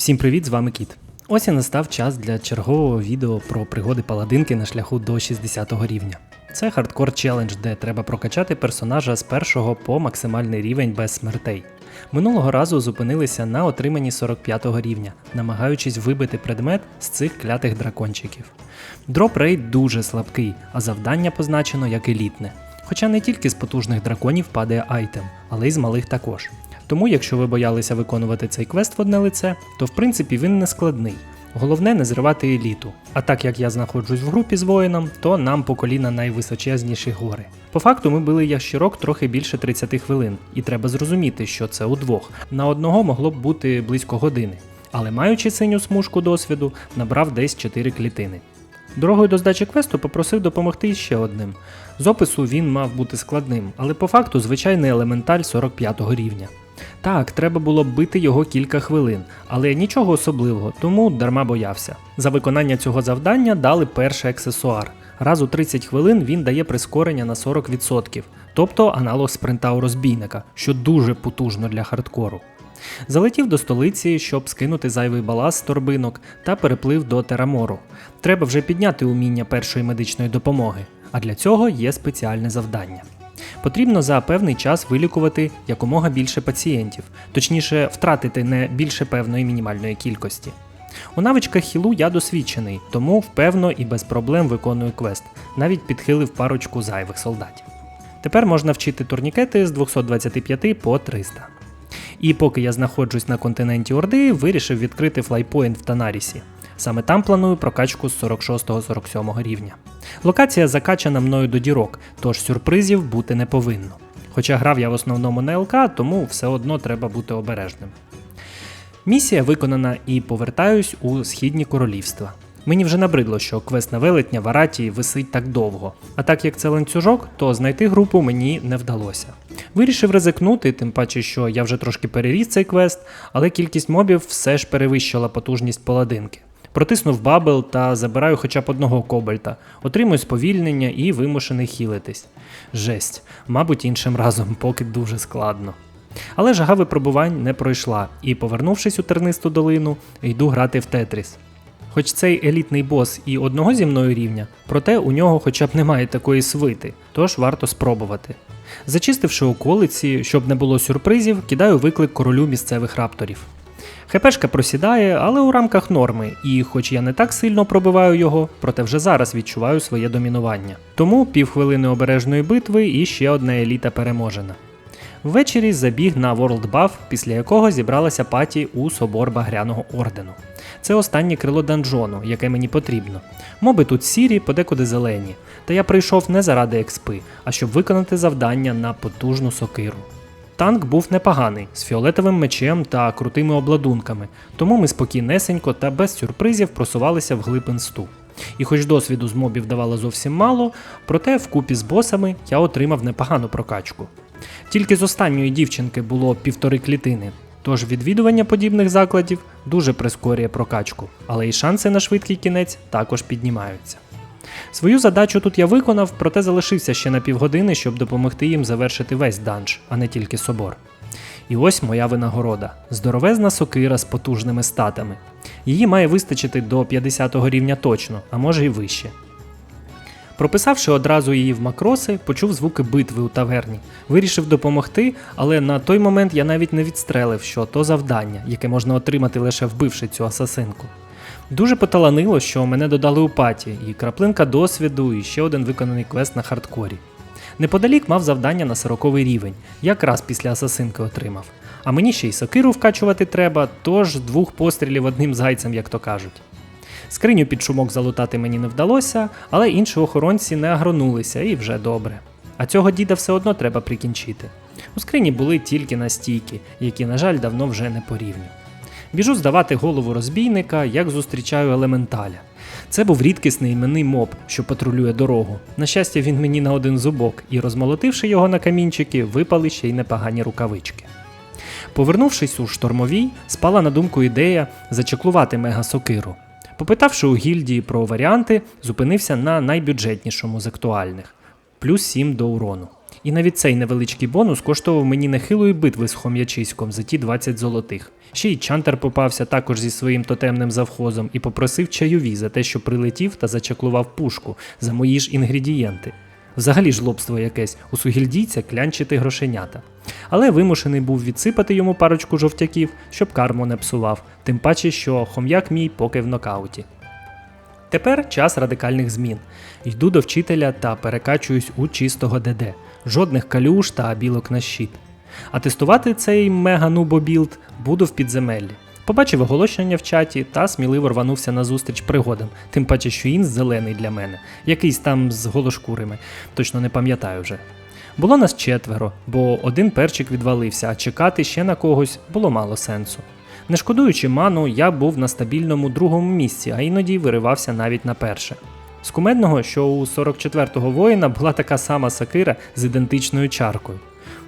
Всім привіт, з вами Кіт. Ось і настав час для чергового відео про пригоди паладинки на шляху до 60 рівня. Це хардкор челендж, де треба прокачати персонажа з першого по максимальний рівень без смертей. Минулого разу зупинилися на отриманні 45-го рівня, намагаючись вибити предмет з цих клятих дракончиків. Дроп рейд дуже слабкий, а завдання позначено як елітне. Хоча не тільки з потужних драконів падає айтем, але й з малих також. Тому, якщо ви боялися виконувати цей квест в одне лице, то в принципі він не складний. Головне не зривати еліту. А так як я знаходжусь в групі з воїном, то нам по коліна найвисочезніші гори. По факту ми били ящірок трохи більше 30 хвилин, і треба зрозуміти, що це удвох. На одного могло б бути близько години. Але маючи синю смужку досвіду, набрав десь 4 клітини. Дорогою до здачі квесту попросив допомогти ще одним. З опису він мав бути складним, але по факту звичайний елементаль 45 рівня. Так, треба було бити його кілька хвилин, але нічого особливого, тому дарма боявся. За виконання цього завдання дали перший аксесуар. Раз у 30 хвилин він дає прискорення на 40%, тобто аналог спринта у розбійника, що дуже потужно для хардкору. Залетів до столиці, щоб скинути зайвий баласт з торбинок та переплив до Терамору. Треба вже підняти уміння першої медичної допомоги, а для цього є спеціальне завдання. Потрібно за певний час вилікувати якомога більше пацієнтів, точніше, втратити не більше певної мінімальної кількості. У навичках хілу я досвідчений, тому впевно і без проблем виконую квест, навіть підхилив парочку зайвих солдатів. Тепер можна вчити турнікети з 225 по 300. І поки я знаходжусь на континенті Орди, вирішив відкрити флайпоінт в Танарісі. Саме там планую прокачку з 46-47 рівня. Локація закачана мною до дірок, тож сюрпризів бути не повинно. Хоча грав я в основному на ЛК, тому все одно треба бути обережним. Місія виконана і повертаюсь у східні королівства. Мені вже набридло, що квест на велетня в Аратії висить так довго. А так як це ланцюжок, то знайти групу мені не вдалося. Вирішив ризикнути, тим паче, що я вже трошки переріс цей квест, але кількість мобів все ж перевищила потужність паладинки. Протиснув бабел та забираю хоча б одного кобальта, отримую сповільнення і вимушений хілитись. Жесть, мабуть, іншим разом, поки дуже складно. Але жага випробувань не пройшла, і, повернувшись у тернисту долину, йду грати в Тетріс. Хоч цей елітний бос і одного зі мною рівня, проте у нього хоча б немає такої свити, тож варто спробувати. Зачистивши околиці, щоб не було сюрпризів, кидаю виклик королю місцевих рапторів. ХПшка просідає, але у рамках норми, і хоч я не так сильно пробиваю його, проте вже зараз відчуваю своє домінування. Тому півхвилини обережної битви і ще одна еліта переможена. Ввечері забіг на World Buff, після якого зібралася паті у собор Багряного ордену. Це останнє крило данжону, яке мені потрібно. Моби тут сірі, подекуди зелені, та я прийшов не заради експи, а щоб виконати завдання на потужну сокиру. Танк був непоганий, з фіолетовим мечем та крутими обладунками, тому ми спокійнесенько та без сюрпризів просувалися в глиб інсту. І хоч досвіду з мобів давало зовсім мало, проте вкупі з босами я отримав непогану прокачку. Тільки з останньої дівчинки було півтори клітини, тож відвідування подібних закладів дуже прискорює прокачку, але і шанси на швидкий кінець також піднімаються. Свою задачу тут я виконав, проте залишився ще на півгодини, щоб допомогти їм завершити весь данж, а не тільки собор. І ось моя винагорода здоровезна сокира з потужними статами. Її має вистачити до 50 го рівня точно, а може й вище. Прописавши одразу її в макроси, почув звуки битви у таверні. Вирішив допомогти, але на той момент я навіть не відстрелив, що то завдання, яке можна отримати лише вбивши цю асасинку. Дуже поталанило, що мене додали у паті, і краплинка досвіду, і ще один виконаний квест на хардкорі. Неподалік мав завдання на 40 рівень, якраз після асасинки отримав. А мені ще й сокиру вкачувати треба, тож двох пострілів одним зайцем, як то кажуть. Скриню під шумок залутати мені не вдалося, але інші охоронці не агронулися і вже добре. А цього діда все одно треба прикінчити. У скрині були тільки настійки, які, на жаль, давно вже не по рівню. Біжу здавати голову розбійника, як зустрічаю елементаля. Це був рідкісний іменний моб, що патрулює дорогу. На щастя, він мені на один зубок, і, розмолотивши його на камінчики, випали ще й непогані рукавички. Повернувшись у штормовій, спала на думку ідея зачеклувати мега-сокиру. Попитавши у гільдії про варіанти, зупинився на найбюджетнішому з актуальних плюс 7 до урону. І навіть цей невеличкий бонус коштував мені нехилої битви з хом'ячиськом за ті 20 золотих. Ще й Чантер попався також зі своїм тотемним завхозом і попросив чайові за те, що прилетів та зачаклував пушку за мої ж інгредієнти. Взагалі жлобство якесь у сугільдійця клянчити грошенята. Але вимушений був відсипати йому парочку жовтяків, щоб карму не псував, тим паче, що хом'як мій поки в нокауті. Тепер час радикальних змін. Йду до вчителя та перекачуюсь у чистого ДД. Жодних калюш та білок на щит. А тестувати цей мега-нубо-білд буду в підземеллі. Побачив оголошення в чаті та сміливо рванувся на зустріч пригодам, тим паче, що інс зелений для мене, якийсь там з голошкурими, точно не пам'ятаю вже. Було нас четверо, бо один перчик відвалився, а чекати ще на когось було мало сенсу. Не шкодуючи ману, я був на стабільному другому місці, а іноді виривався навіть на перше. З кумедного, що у 44-го воїна була така сама сакира з ідентичною чаркою.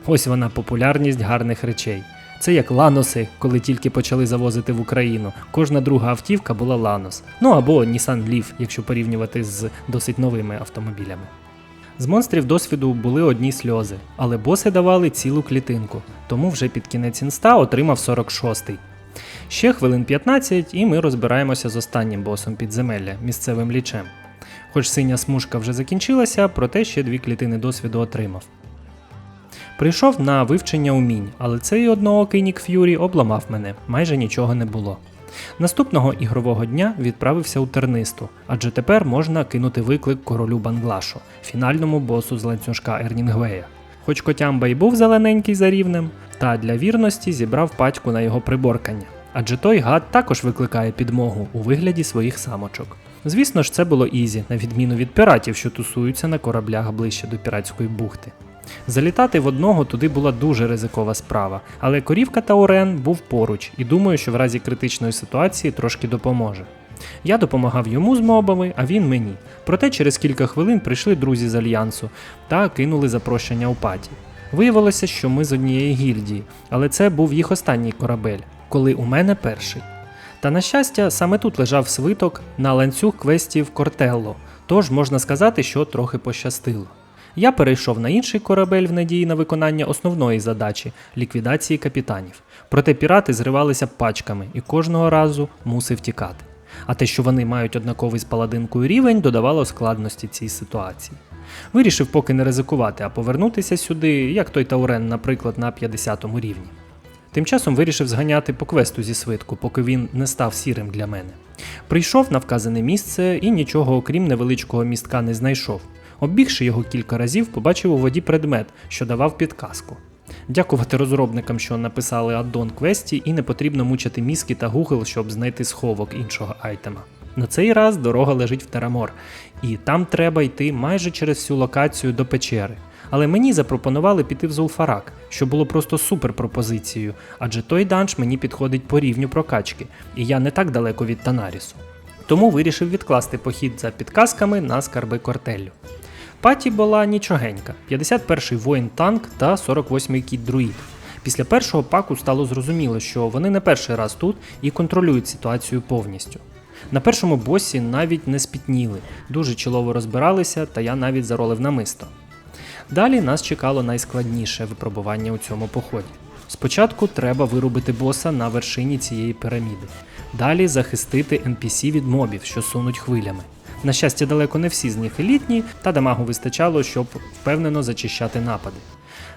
Ось вона популярність гарних речей. Це як ланоси, коли тільки почали завозити в Україну. Кожна друга автівка була ланос. Ну або Nissan Leaf, якщо порівнювати з досить новими автомобілями. З монстрів досвіду були одні сльози, але боси давали цілу клітинку, тому вже під кінець інста отримав 46-й. Ще хвилин 15, і ми розбираємося з останнім босом підземелля місцевим лічем. Хоч синя смужка вже закінчилася, проте ще дві клітини досвіду отримав. Прийшов на вивчення умінь, але цей одноокий Нік Ф'юрі обламав мене, майже нічого не було. Наступного ігрового дня відправився у тернисту, адже тепер можна кинути виклик королю Банглашу, фінальному босу з ланцюжка Ернінгвея. Хоч котямба й був зелененький за рівнем, та для вірності зібрав патьку на його приборкання, адже той гад також викликає підмогу у вигляді своїх самочок. Звісно ж, це було ізі, на відміну від піратів, що тусуються на кораблях ближче до піратської бухти. Залітати в одного туди була дуже ризикова справа, але корівка Таурен був поруч і думаю, що в разі критичної ситуації трошки допоможе. Я допомагав йому з мобами, а він мені. Проте через кілька хвилин прийшли друзі з альянсу та кинули запрошення у паті. Виявилося, що ми з однієї гільдії, але це був їх останній корабель, коли у мене перший. Та на щастя, саме тут лежав свиток на ланцюг квестів Кортелло, тож можна сказати, що трохи пощастило. Я перейшов на інший корабель в надії на виконання основної задачі ліквідації капітанів. Проте пірати зривалися пачками і кожного разу мусив тікати. А те, що вони мають однаковий з паладинкою рівень, додавало складності цій ситуації. Вирішив поки не ризикувати, а повернутися сюди, як той Таурен, наприклад, на 50 рівні. Тим часом вирішив зганяти по квесту зі свитку, поки він не став сірим для мене. Прийшов на вказане місце і нічого окрім невеличкого містка не знайшов. Оббігши його кілька разів, побачив у воді предмет, що давав підказку. Дякувати розробникам, що написали аддон квесті, і не потрібно мучити мізки та Google, щоб знайти сховок іншого айтема. На цей раз дорога лежить в Терамор, і там треба йти майже через всю локацію до печери. Але мені запропонували піти в Зулфарак, що було просто супер пропозицією, адже той данж мені підходить по рівню прокачки, і я не так далеко від Танарісу. Тому вирішив відкласти похід за підказками на скарби кортелю. Паті була нічогенька: 51-й воїн танк та 48-й кіт друїд. Після першого паку стало зрозуміло, що вони не перший раз тут і контролюють ситуацію повністю. На першому босі навіть не спітніли, дуже чолово розбиралися, та я навіть заролив намисто. Далі нас чекало найскладніше випробування у цьому поході. Спочатку треба вирубити боса на вершині цієї піраміди, далі захистити NPC від мобів, що сунуть хвилями. На щастя, далеко не всі з них елітні, та дамагу вистачало, щоб впевнено зачищати напади.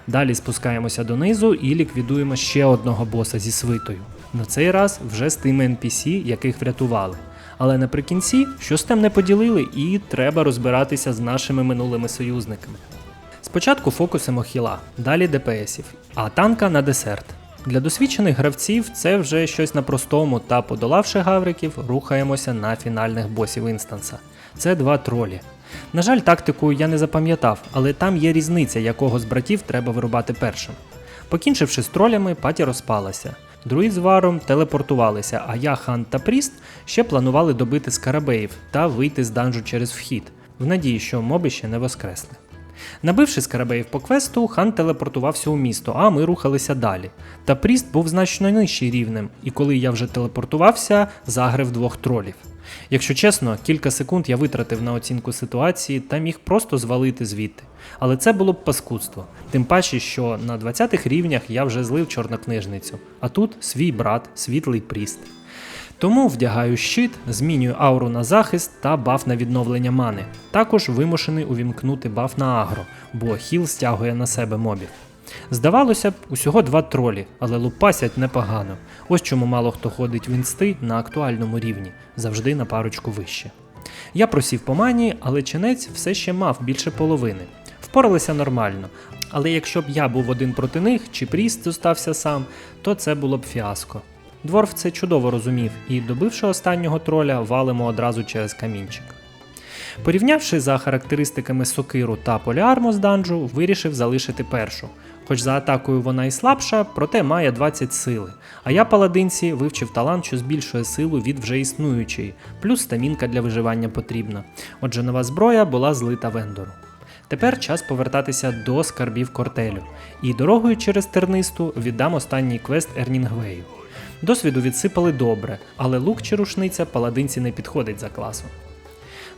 Далі спускаємося донизу і ліквідуємо ще одного боса зі свитою. На цей раз вже з тими NPC, яких врятували. Але наприкінці щось там не поділили, і треба розбиратися з нашими минулими союзниками. Спочатку фокусимо хіла, далі ДПСів, а танка на десерт. Для досвідчених гравців це вже щось на простому та подолавши гавриків, рухаємося на фінальних босів інстанса. Це два тролі. На жаль, тактику я не запам'ятав, але там є різниця, якого з братів треба вирубати першим. Покінчивши з тролями, паті розпалася. Друїд з варом телепортувалися, а я, хан та Пріст ще планували добити скарабеїв та вийти з данжу через вхід, в надії, що моби ще не воскресли. Набивши скарабеїв по квесту, хан телепортувався у місто, а ми рухалися далі. Та Пріст був значно нижчий рівнем, і коли я вже телепортувався, загрив двох тролів. Якщо чесно, кілька секунд я витратив на оцінку ситуації та міг просто звалити звідти. Але це було б паскудство. Тим паче, що на 20-х рівнях я вже злив чорнокнижницю, а тут свій брат, світлий пріст. Тому вдягаю щит, змінюю ауру на захист та баф на відновлення мани. Також вимушений увімкнути баф на агро, бо хіл стягує на себе мобів. Здавалося б, усього два тролі, але лупасять непогано. Ось чому мало хто ходить в інсти на актуальному рівні, завжди на парочку вище. Я просів по мані, але чинець все ще мав більше половини. Впоралися нормально. Але якщо б я був один проти них, чи Пріст зостався сам, то це було б фіаско. Дворф це чудово розумів, і, добивши останнього троля, валимо одразу через камінчик. Порівнявши за характеристиками сокиру та поліарму з данжу, вирішив залишити першу. Хоч за атакою вона і слабша, проте має 20 сили. А я паладинці вивчив талант, що збільшує силу від вже існуючої, плюс стамінка для виживання потрібна. Отже, нова зброя була злита вендору. Тепер час повертатися до скарбів кортелю, і дорогою через тернисту віддам останній квест Ернінгвею. Досвіду відсипали добре, але лук чи рушниця паладинці не підходить за класом.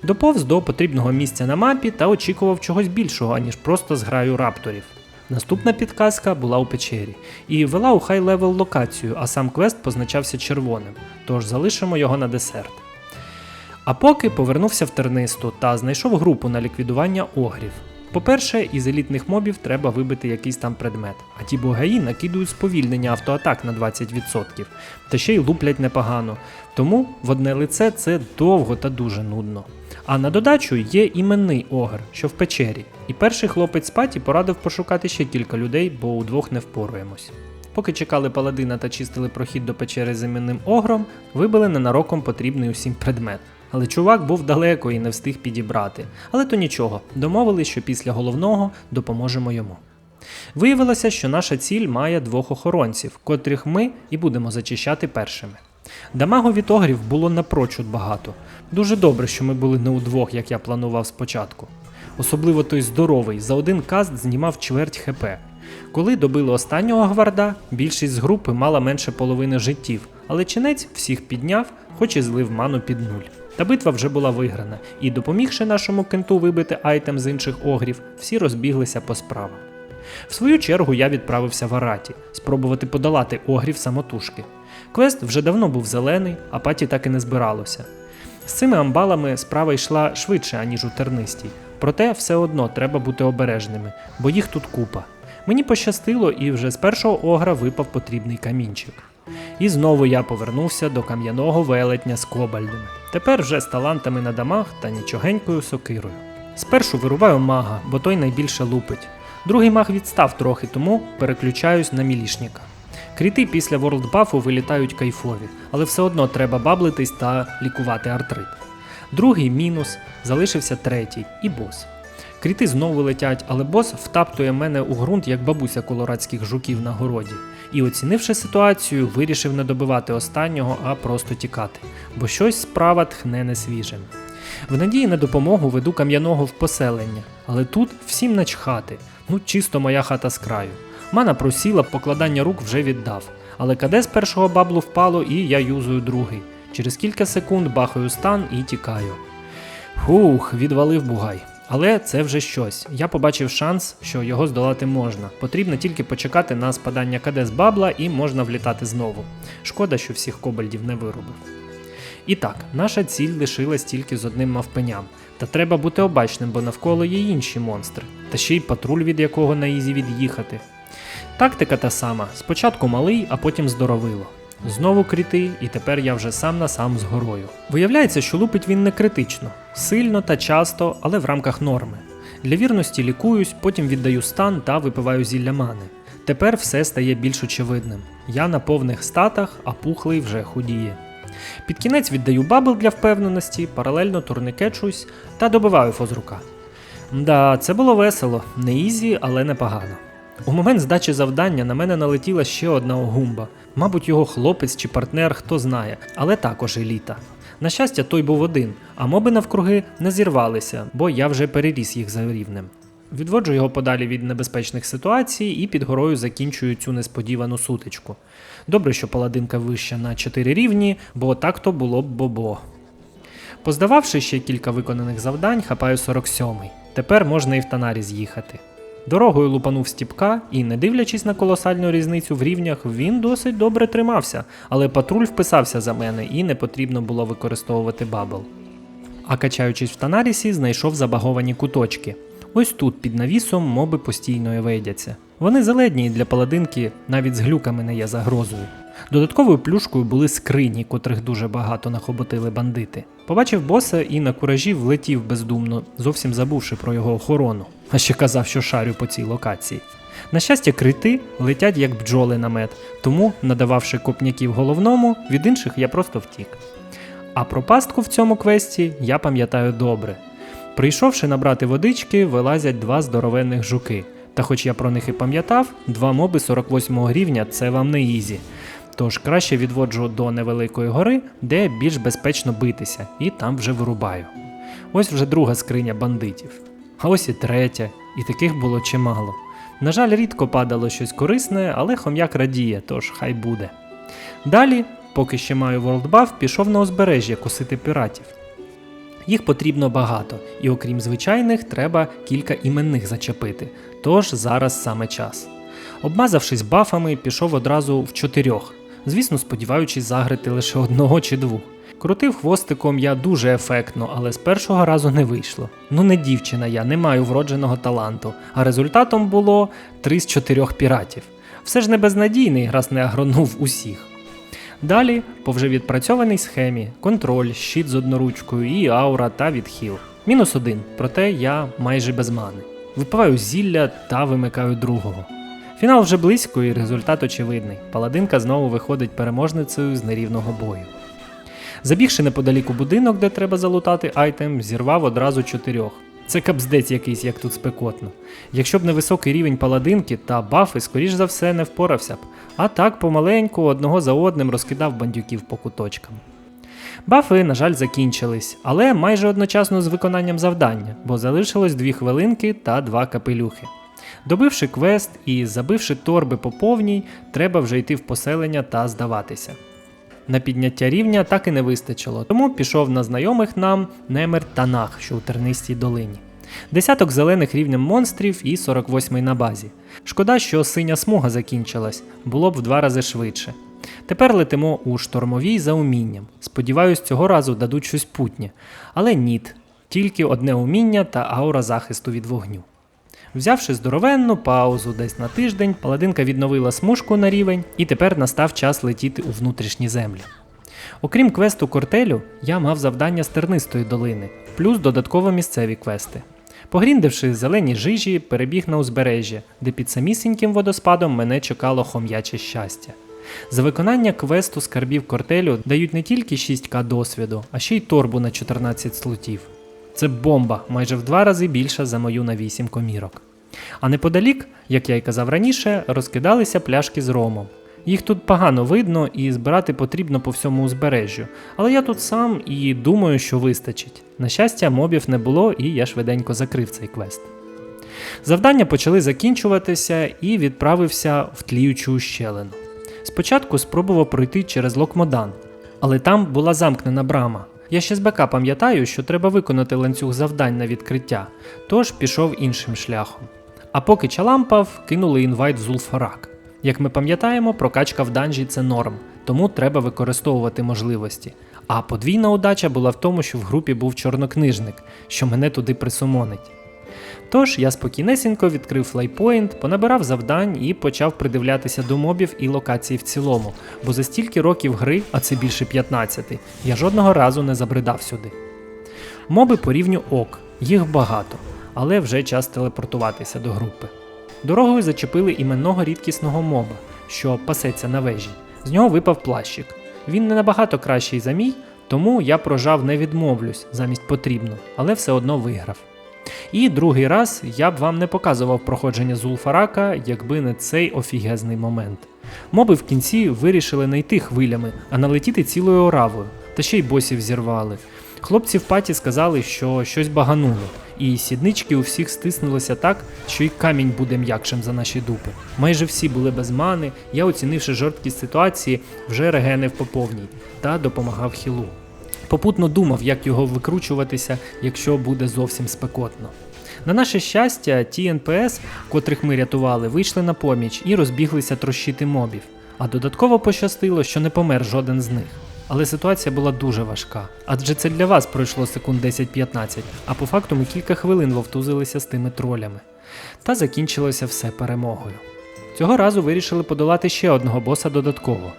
Доповз до потрібного місця на мапі та очікував чогось більшого, аніж просто зграю рапторів. Наступна підказка була у печері і вела у хай левел локацію, а сам квест позначався червоним, тож залишимо його на десерт. А поки повернувся в тернисту та знайшов групу на ліквідування огрів. По-перше, із елітних мобів треба вибити якийсь там предмет, а ті богаї накидують сповільнення автоатак на 20%, та ще й луплять непогано. Тому в одне лице це довго та дуже нудно. А на додачу є іменний огр, що в печері, і перший хлопець з паті порадив пошукати ще кілька людей, бо удвох не впоруємось. Поки чекали паладина та чистили прохід до печери з іменним огром, вибили ненароком потрібний усім предмет. Але чувак був далеко і не встиг підібрати. Але то нічого, домовились, що після головного допоможемо йому. Виявилося, що наша ціль має двох охоронців, котрих ми і будемо зачищати першими. Дамагу від огрів було напрочуд багато. Дуже добре, що ми були не удвох, як я планував спочатку. Особливо той здоровий, за один каст знімав чверть ХП. Коли добили останнього гварда, більшість з групи мала менше половини життів, але чинець всіх підняв, хоч і злив ману під нуль. Та битва вже була виграна, і, допомігши нашому кенту вибити айтем з інших огрів, всі розбіглися по справах. В свою чергу я відправився в Араті, спробувати подолати огрів самотужки. Квест вже давно був зелений, а паті так і не збиралося. З цими амбалами справа йшла швидше, аніж у тернистій, проте все одно треба бути обережними, бо їх тут купа. Мені пощастило, і вже з першого огра випав потрібний камінчик. І знову я повернувся до кам'яного велетня з кобальдами. Тепер вже з талантами на дамах та нічогенькою сокирою. Спершу вирубаю мага, бо той найбільше лупить. Другий маг відстав трохи, тому переключаюсь на мілішника. Кріти після ворлдбафу вилітають кайфові, але все одно треба баблитись та лікувати артрит. Другий мінус, залишився третій і бос. Кріти знову летять, але бос втаптує мене у ґрунт, як бабуся колорадських жуків на городі. І, оцінивши ситуацію, вирішив не добивати останнього, а просто тікати, бо щось справа тхне несвіжим. В надії на допомогу веду кам'яного в поселення, але тут всім начхати, ну чисто моя хата з краю. Мана просіла, покладання рук вже віддав, але каде з першого баблу впало, і я юзую другий. Через кілька секунд бахаю стан і тікаю. Хух, відвалив бугай. Але це вже щось. Я побачив шанс, що його здолати можна. Потрібно тільки почекати на спадання з бабла і можна влітати знову. Шкода, що всіх кобальдів не виробив. І так, наша ціль лишилась тільки з одним мавпеням. Та треба бути обачним, бо навколо є інші монстри, та ще й патруль, від якого на ізі від'їхати. Тактика та сама: спочатку малий, а потім здоровило. Знову кріти, і тепер я вже сам на сам з горою. Виявляється, що лупить він не критично, сильно та часто, але в рамках норми. Для вірності лікуюсь, потім віддаю стан та випиваю зілля мани. Тепер все стає більш очевидним. Я на повних статах, а пухлий вже худіє. Під кінець віддаю бабл для впевненості, паралельно турникечусь та добиваю фозрука. Да, це було весело, не ізі, але непогано. У момент здачі завдання на мене налетіла ще одна огумба. Мабуть, його хлопець чи партнер, хто знає, але також еліта. На щастя, той був один, а моби навкруги не зірвалися, бо я вже переріс їх за рівнем. Відводжу його подалі від небезпечних ситуацій і під горою закінчую цю несподівану сутичку. Добре, що паладинка вища на 4 рівні, бо так то було б бобо. Поздававши ще кілька виконаних завдань, хапаю 47-й. Тепер можна і в Танарі з'їхати. Дорогою лупанув стіпка, і, не дивлячись на колосальну різницю в рівнях, він досить добре тримався, але патруль вписався за мене і не потрібно було використовувати бабл. А качаючись в Танарісі, знайшов забаговані куточки. Ось тут під навісом моби постійно евейдяться. Вони заледні і для паладинки навіть з глюками не є загрозою. Додатковою плюшкою були скрині, котрих дуже багато нахоботили бандити. Побачив боса і на куражі влетів бездумно, зовсім забувши про його охорону. А ще казав, що шарю по цій локації. На щастя, крити летять як бджоли на мед, тому, надававши копняків головному, від інших я просто втік. А про пастку в цьому квесті я пам'ятаю добре. Прийшовши набрати водички, вилазять два здоровенних жуки. Та хоч я про них і пам'ятав, два моби 48 рівня це вам не ізі. Tож краще відводжу до невеликої гори, де більш безпечно битися, і там вже вирубаю. Ось вже друга скриня бандитів. А ось і третя, і таких було чимало. На жаль, рідко падало щось корисне, але хом'як радіє, тож хай буде. Далі, поки ще маю WorldBuff, пішов на узбережжя косити піратів. Їх потрібно багато, і окрім звичайних, треба кілька іменних зачепити. Тож зараз саме час. Обмазавшись бафами, пішов одразу в чотирьох, звісно, сподіваючись загрити лише одного чи двох. Крутив хвостиком я дуже ефектно, але з першого разу не вийшло. Ну не дівчина я, не маю вродженого таланту, а результатом було 3 з 4 піратів. Все ж не безнадійний, раз не агронув усіх. Далі, по вже відпрацьованій схемі, контроль, щит з одноручкою і аура та відхил. Мінус один, проте я майже без мани. Випиваю зілля та вимикаю другого. Фінал вже близько і результат очевидний. Паладинка знову виходить переможницею з нерівного бою. Забігши неподалік у будинок, де треба залутати айтем, зірвав одразу чотирьох. Це капздець якийсь, як тут спекотно. Якщо б не високий рівень паладинки та бафи, скоріш за все, не впорався б. А так помаленьку одного за одним розкидав бандюків по куточкам. Бафи, на жаль, закінчились, але майже одночасно з виконанням завдання, бо залишилось дві хвилинки та два капелюхи. Добивши квест і забивши торби по повній, треба вже йти в поселення та здаватися. На підняття рівня так і не вистачило, тому пішов на знайомих нам Немер та Нах, що у тернистій долині. Десяток зелених рівнем монстрів і 48-й на базі. Шкода, що синя смуга закінчилась, було б в два рази швидше. Тепер летимо у штормовій за умінням. Сподіваюсь, цього разу дадуть щось путнє. Але ніт, тільки одне уміння та аура захисту від вогню. Взявши здоровенну паузу десь на тиждень, паладинка відновила смужку на рівень, і тепер настав час летіти у внутрішні землі. Окрім квесту кортелю, я мав завдання з тернистої долини, плюс додатково місцеві квести. Погріндивши зелені жижі, перебіг на узбережжя, де під самісіньким водоспадом мене чекало хом'яче щастя. За виконання квесту скарбів кортелю дають не тільки 6к досвіду, а ще й торбу на 14 слотів. Це бомба, майже в два рази більша за мою на 8 комірок. А неподалік, як я й казав раніше, розкидалися пляшки з ромом. Їх тут погано видно і збирати потрібно по всьому узбережжю, але я тут сам і думаю, що вистачить. На щастя, мобів не було, і я швиденько закрив цей квест. Завдання почали закінчуватися і відправився в тліючу ущелину. Спочатку спробував пройти через Локмодан, але там була замкнена брама. Я ще з БК пам'ятаю, що треба виконати ланцюг завдань на відкриття, тож пішов іншим шляхом. А поки чалампав, кинули інвайт в Зулфарак. Як ми пам'ятаємо, прокачка в данжі це норм, тому треба використовувати можливості. А подвійна удача була в тому, що в групі був чорнокнижник, що мене туди присумонить. Тож я спокійнесенько відкрив флайпоінт, понабирав завдань і почав придивлятися до мобів і локацій в цілому, бо за стільки років гри, а це більше 15, я жодного разу не забридав сюди. Моби по рівню ок, їх багато, але вже час телепортуватися до групи. Дорогою зачепили іменного рідкісного моба, що пасеться на вежі. З нього випав плащик. Він не набагато кращий за мій, тому я прожав не відмовлюсь замість потрібно, але все одно виграв. І другий раз я б вам не показував проходження Зулфарака, якби не цей офігезний момент. Моби в кінці вирішили не йти хвилями, а налетіти цілою оравою, та ще й босів зірвали. Хлопці в паті сказали, що щось багануло, і сіднички у всіх стиснулися так, що й камінь буде м'якшим за наші дупи. Майже всі були без мани, я, оцінивши жорсткість ситуації, вже регенив по повній та допомагав хілу. Попутно думав, як його викручуватися, якщо буде зовсім спекотно. На наше щастя, ті НПС, котрих ми рятували, вийшли на поміч і розбіглися трощити мобів. А додатково пощастило, що не помер жоден з них. Але ситуація була дуже важка, адже це для вас пройшло секунд 10-15, а по факту ми кілька хвилин вовтузилися з тими тролями. Та закінчилося все перемогою. Цього разу вирішили подолати ще одного боса додатково.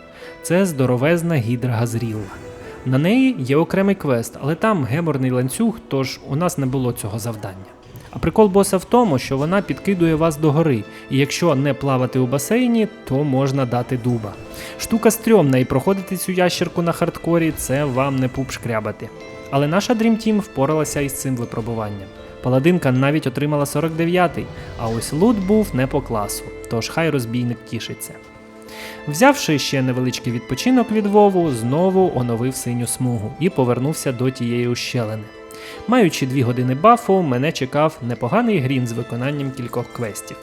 Це здоровезна гідра Газрілла. На неї є окремий квест, але там геморний ланцюг, тож у нас не було цього завдання. А прикол боса в тому, що вона підкидує вас догори, і якщо не плавати у басейні, то можна дати дуба. Штука стрьомна, і проходити цю ящерку на хардкорі це вам не пуп шкрябати. Але наша Dream Team впоралася із цим випробуванням. Паладинка навіть отримала 49-й, а ось лут був не по класу, тож хай розбійник тішиться. Взявши ще невеличкий відпочинок від Вову, знову оновив синю смугу і повернувся до тієї ущелини. Маючи дві години бафу, мене чекав непоганий грін з виконанням кількох квестів.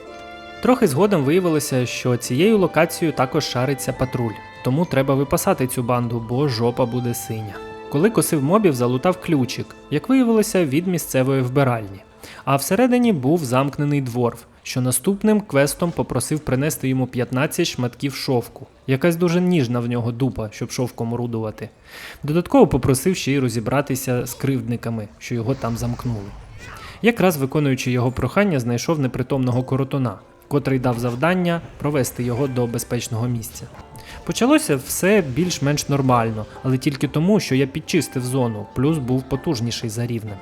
Трохи згодом виявилося, що цією локацією також шариться патруль, тому треба випасати цю банду, бо жопа буде синя. Коли косив мобів, залутав ключик, як виявилося, від місцевої вбиральні. А всередині був замкнений дворф, що наступним квестом попросив принести йому 15 шматків шовку. Якась дуже ніжна в нього дупа, щоб шовком орудувати. Додатково попросив ще й розібратися з кривдниками, що його там замкнули. Якраз виконуючи його прохання, знайшов непритомного коротуна, котрий дав завдання провести його до безпечного місця. Почалося все більш-менш нормально, але тільки тому, що я підчистив зону, плюс був потужніший за рівнем.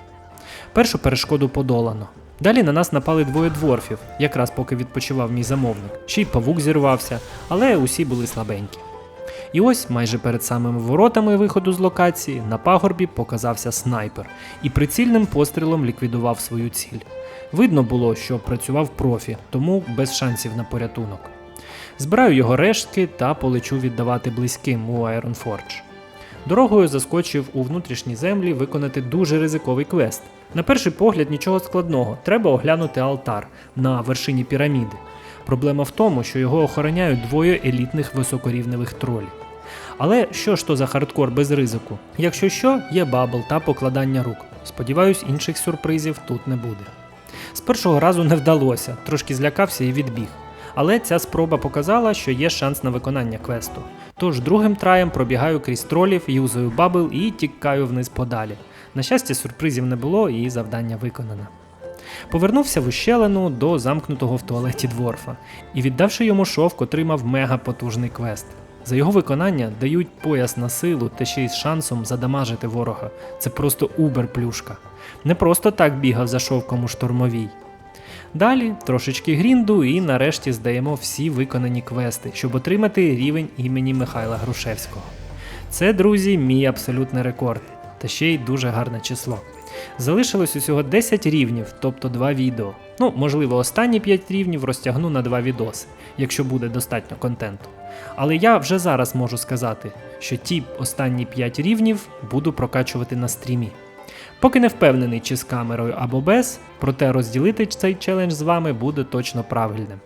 Першу перешкоду подолано. Далі на нас напали двоє дворфів, якраз поки відпочивав мій замовник. Ще й павук зірвався, але усі були слабенькі. І ось майже перед самими воротами виходу з локації на пагорбі показався снайпер і прицільним пострілом ліквідував свою ціль. Видно було, що працював профі, тому без шансів на порятунок. Збираю його рештки та полечу віддавати близьким у Forge. Дорогою заскочив у внутрішні землі виконати дуже ризиковий квест. На перший погляд нічого складного, треба оглянути алтар на вершині піраміди. Проблема в тому, що його охороняють двоє елітних високорівневих тролів. Але що ж то за хардкор без ризику? Якщо що, є бабл та покладання рук. Сподіваюсь, інших сюрпризів тут не буде. З першого разу не вдалося, трошки злякався і відбіг. Але ця спроба показала, що є шанс на виконання квесту. Тож другим траєм пробігаю крізь тролів, юзаю бабл і тікаю вниз подалі. На щастя, сюрпризів не було і завдання виконано. Повернувся в ущелину до замкнутого в туалеті дворфа і, віддавши йому шовк, отримав мега потужний квест. За його виконання дають пояс на силу та ще й з шансом задамажити ворога. Це просто убер-плюшка. Не просто так бігав за шовком у штурмовій. Далі трошечки грінду і нарешті здаємо всі виконані квести, щоб отримати рівень імені Михайла Грушевського. Це, друзі, мій абсолютний рекорд, та ще й дуже гарне число. Залишилось усього 10 рівнів, тобто 2 відео. Ну, можливо, останні 5 рівнів розтягну на 2 відоси, якщо буде достатньо контенту. Але я вже зараз можу сказати, що ті останні 5 рівнів буду прокачувати на стрімі. Поки не впевнений, чи з камерою або без, проте розділити цей челендж з вами буде точно правильним.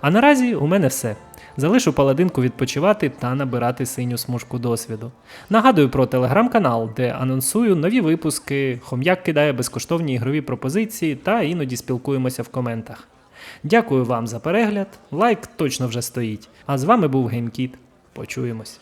А наразі у мене все. Залишу паладинку відпочивати та набирати синю смужку досвіду. Нагадую про телеграм-канал, де анонсую нові випуски, хом'як кидає безкоштовні ігрові пропозиції та іноді спілкуємося в коментах. Дякую вам за перегляд, лайк точно вже стоїть. А з вами був GameKit. Почуємось.